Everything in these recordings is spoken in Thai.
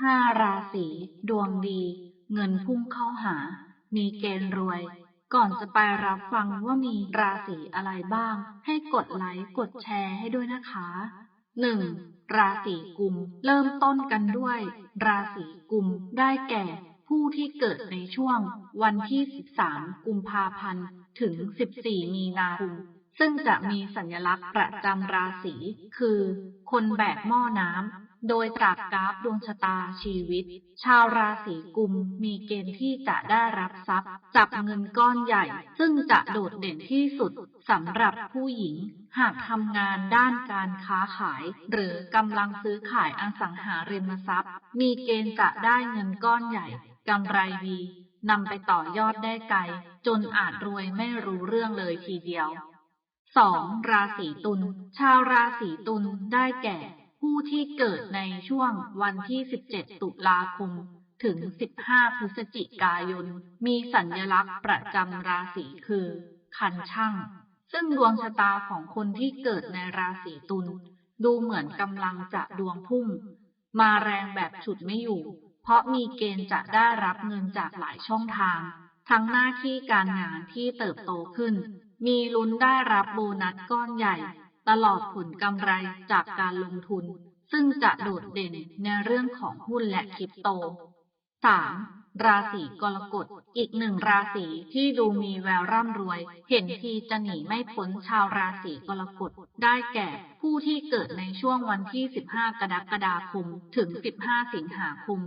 ห้าราศีดวงดี เงินพุ่งเข้าหา มีเกณฑ์รวย ก่อนจะไปรับฟังว่ามีราศีอะไรบ้าง ให้กดไลค์กดแชร์ให้ด้วยนะคะหนึ่งราศีกุม เริ่มต้นกันด้วย ราศีกุมได้แก่ ผู้ที่เกิดในช่วง วันที่ 13 กุมภาพันธ์ ถึง 14 มีนาคมซึ่งจะมีสัญลักษณ์ประจำราศี คือ คนแบกหม้อน้ำ โดยจากกราฟดวงชะตาชีวิต ชาวราศีกุมมีเกณฑ์ที่จะได้รับทรัพย์ จับเงินก้อนใหญ่ ซึ่งจะโดดเด่นที่สุดสำหรับผู้หญิง หากทำงานด้านการค้าขาย หรือกำลังซื้อขายอสังหาริมทรัพย์ มีเกณฑ์จะได้เงินก้อนใหญ่กำไรดีนำไปต่อยอดได้ไกล จนอาจรวยไม่รู้เรื่องเลยทีเดียว 2. ราศีตุล ชาวราศีตุลได้แก่ ผู้ที่เกิดในช่วงวันที่ 17 ตุลาคม ถึง 15 พฤศจิกายน มีสัญลักษณ์ประจำราศีคือ คันช่าง ซึ่งดวงชะตาของคนที่เกิดในราศีตุลดูเหมือนกำลังจะดวงพุ่ง มาแรงแบบฉุดไม่อยู่ เพราะมีเกณฑ์จะได้รับเงินจากหลายช่องทาง ทั้งหน้าที่การงานที่เติบโตขึ้น มีลุ้นได้รับโบนัสก้อนใหญ่ ตลอดผลกำไรจากการลงทุน ซึ่งจะโดดเด่นในเรื่องของหุ้นและคริปโต 3. ราศีกรกฎอีกหนึ่งราศีที่ดูมีแววร่ำรวย เห็นทีจะหนีไม่พ้นชาวราศีกรกฎได้แก่ผู้ที่เกิดในช่วงวันที่ 15 กรกฎาคม ถึง 15 สิงหาคม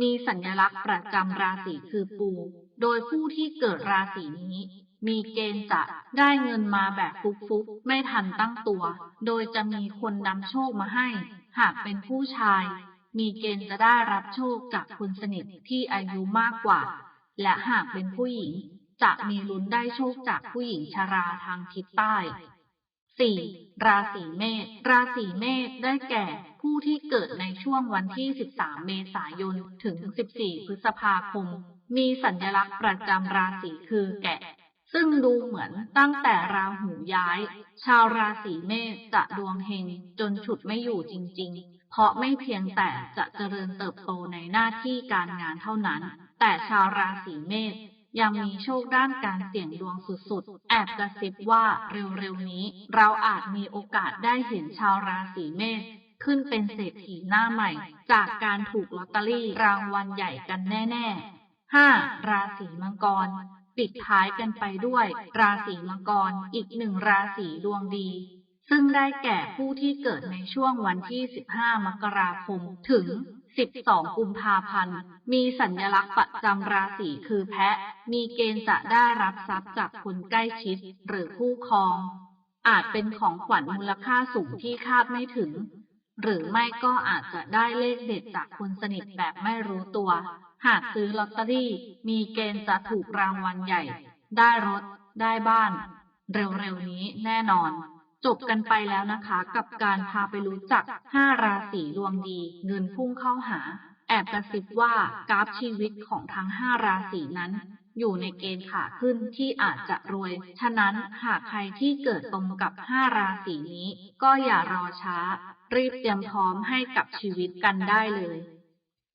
มีสัญลักษณ์ประจำราศีคือปู โดยผู้ที่เกิดราศีนี้ มีเกณฑ์จะได้เงินมาแบบฟุกๆ ไม่ทันตั้งตัว โดยจะมีคนนำโชคมาให้ หากเป็นผู้ชาย มีเกณฑ์จะได้รับโชคจากคนสนิทที่อายุมากกว่า และหากเป็นผู้หญิง จะมีลุ้นได้โชคจากผู้หญิงชราทางทิศใต้ 4. ราศีเมษ ราศีเมษได้แก่ ผู้ที่เกิดในช่วงวันที่ 13 เมษายน ถึง 14 พฤษภาคม มีสัญลักษณ์ประจำราศีคือแกะ ซึ่งดูเหมือนตั้งแต่ราหูย้าย ชาวราศีเมษจะดวงเฮงจนฉุดไม่อยู่จริง ๆ เพราะไม่เพียงแต่จะเจริญเติบโตในหน้าที่การงานเท่านั้น แต่ชาวราศีเมษยังมีโชคด้านการเสี่ยงดวงสุดๆ แอบกระซิบว่าเร็วๆนี้ เราอาจมีโอกาสได้เห็นชาวราศีเมษขึ้นเป็นเศรษฐีหน้าใหม่ จากการถูกลอตเตอรี่รางวัลใหญ่กันแน่ๆ 5. ราศีมังกร ปิดท้ายกันไปด้วย ราศีมังกรอีกหนึ่งราศีดวงดี ซึ่งได้แก่ผู้ที่เกิดในช่วงวันที่ 15 มกราคม ถึง 12 กุมภาพันธ์ มีสัญลักษณ์ประจำราศีคือแพะ มีเกณฑ์จะได้รับทรัพย์จากคนใกล้ชิดหรือคู่ครอง อาจเป็นของขวัญมูลค่าสูงที่คาดไม่ถึง หรือไม่ก็อาจจะได้เลขเด็ดจากคนสนิทแบบไม่รู้ตัว หากซื้อลอตเตอรี่ มีเกณฑ์จะถูกรางวัลใหญ่ ได้รถ ได้บ้าน เร็วๆนี้แน่นอน จบกันไปแล้วนะคะ กับการพาไปรู้จัก 5 ราศีดวงดี เงินพุ่งเข้าหา แอบกระซิบว่ากราฟชีวิตของทั้ง 5 ราศีนั้นอยู่ในเกณฑ์ขาขึ้นที่อาจจะรวย ฉะนั้นหากใครที่เกิดตรงกับ 5 ราศีนี้ ก็อย่ารอช้า รีบเตรียมพร้อมให้กับชีวิตกันได้เลย